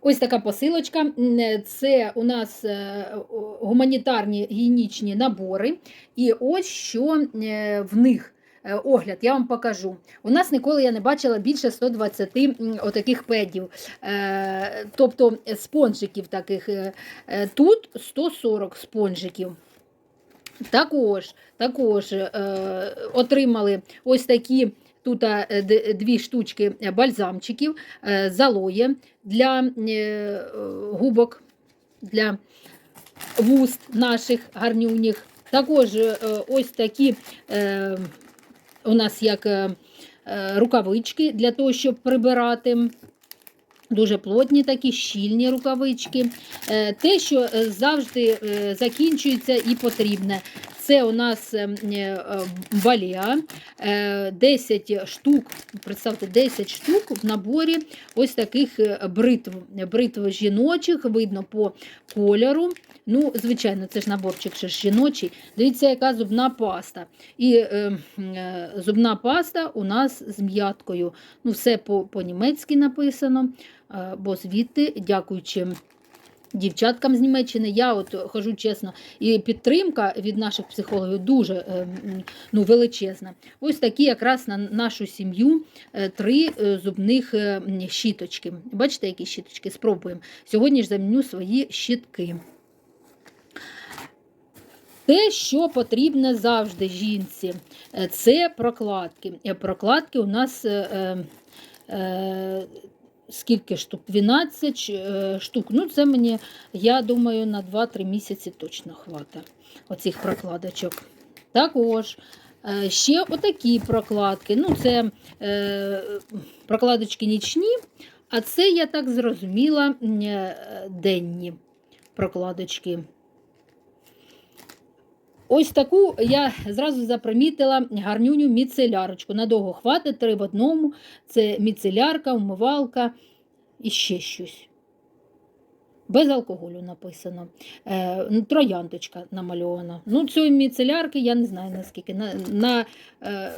Ось така посилочка. Це у нас е, гуманітарні гігієнічні набори. І ось що е, в них. е, Огляд, я вам покажу. У нас ніколи я не бачила більше 120 м, отаких педів, тобто спонжиків таких. Тут 140 спонжиків. Також, також отримали ось такі тут е, дві штучки бальзамчиків е, залоє для е, е, губок, для вуст наших гарнюніх. Також е, ось такі е, у нас як е, е, рукавички для того, щоб прибирати. Дуже плотні такі щільні рукавички. Е, Те, що е, завжди е, закінчується і потрібне. Це у нас е, е, балія, е, 10 штук, представте, 10 штук в наборі ось таких бритв. Бритв жіночих, видно по кольору. Ну, звичайно, це ж наборчик ще ж жіночий. Дивіться, яка зубна паста. І е, е, зубна паста у нас з м'яткою. Ну, все по- по-німецьки написано, е, бо звідти, дякуючи дівчаткам з Німеччини, я от хожу чесно, і підтримка від наших психологів дуже е, ну, величезна. Ось такі якраз на нашу сім'ю е, три е, зубних щіточки. Бачите, які щіточки? Спробуємо. Сьогодні ж заміню свої щітки. Те, що потрібно завжди жінці, це прокладки. Прокладки у нас скільки штук? 12 е, штук. Ну, це мені, я думаю, на 2-3 місяці точно хватить оцих прокладочок. Також е, ще отакі прокладки. Ну, це е, прокладочки нічні, а це, я так зрозуміла, денні прокладочки. Ось таку я зразу запримітила гарнюню міцелярочку. Надовго хватить, три в одному. Це міцелярка, вмивалка і ще щось. Без алкоголю написано. Е, ну, трояндочка намальована. Ну, цієї міцелярки я не знаю наскільки. На, на е,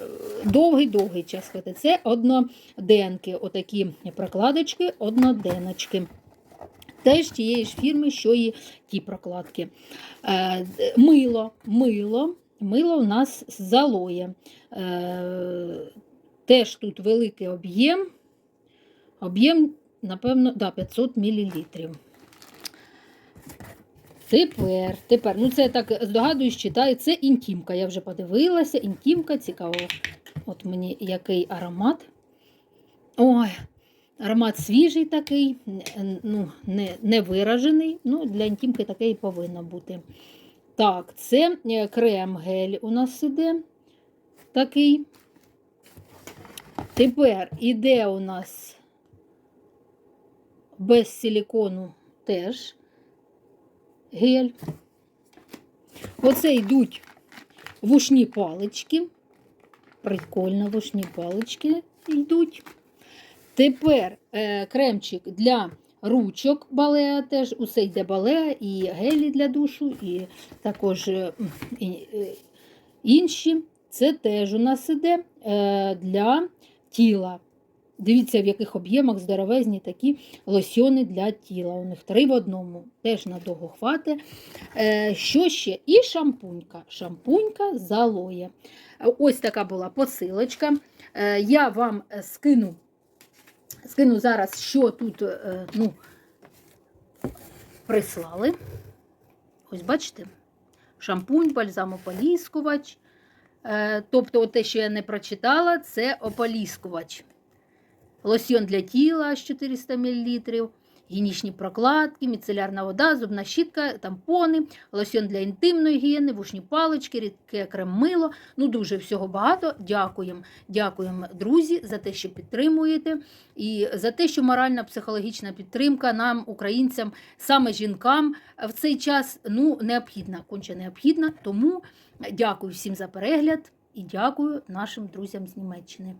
довгий-довгий час хватить. Це одноденки, отакі прокладочки, одноденочки. Теж тієї ж фірми, що і ті прокладки. Е, мило, мило, мило у нас з залоє. Е, теж тут великий об'єм. Об'єм, напевно, да, 500 мл. Тепер, тепер, ну це я так здогадуюсь, читаю, це інтімка. Я вже подивилася, інтімка, цікаво. От мені який аромат. Ой, аромат свіжий такий, ну, не, не виражений. Ну, для інтімки таке і повинно бути. Так, це е, крем-гель у нас іде такий. Тепер іде у нас без силікону теж гель. Оце йдуть вушні палички. Прикольно, вушні палички йдуть. Тепер е, кремчик для ручок балеа теж. Усе йде балеа, і гелі для душу, і також е, е, інші. Це теж у нас іде е, для тіла. Дивіться, в яких об'ємах здоровезні такі лосьони для тіла. У них три в одному, теж надовго хватить. Е, що ще? І шампунька. Шампунька з алоє. Ось така була посилочка. Е, я вам е, скину, скину зараз, що тут е, ну, прислали. Ось бачите? Шампунь, бальзам ополіскувач. тобто, те, що я не прочитала, це ополіскувач. Лосьйон для тіла 400 мл, гігієнічні прокладки, міцелярна вода, зубна щітка, тампони, лосьйон для інтимної гігієни, вушні палички, рідке крем-мило. Ну, дуже всього багато. Дякуємо. Дякуємо, друзі, за те, що підтримуєте, і за те, що моральна психологічна підтримка нам, українцям, саме жінкам в цей час ну, необхідна, конче необхідна. Тому дякую всім за перегляд і дякую нашим друзям з Німеччини.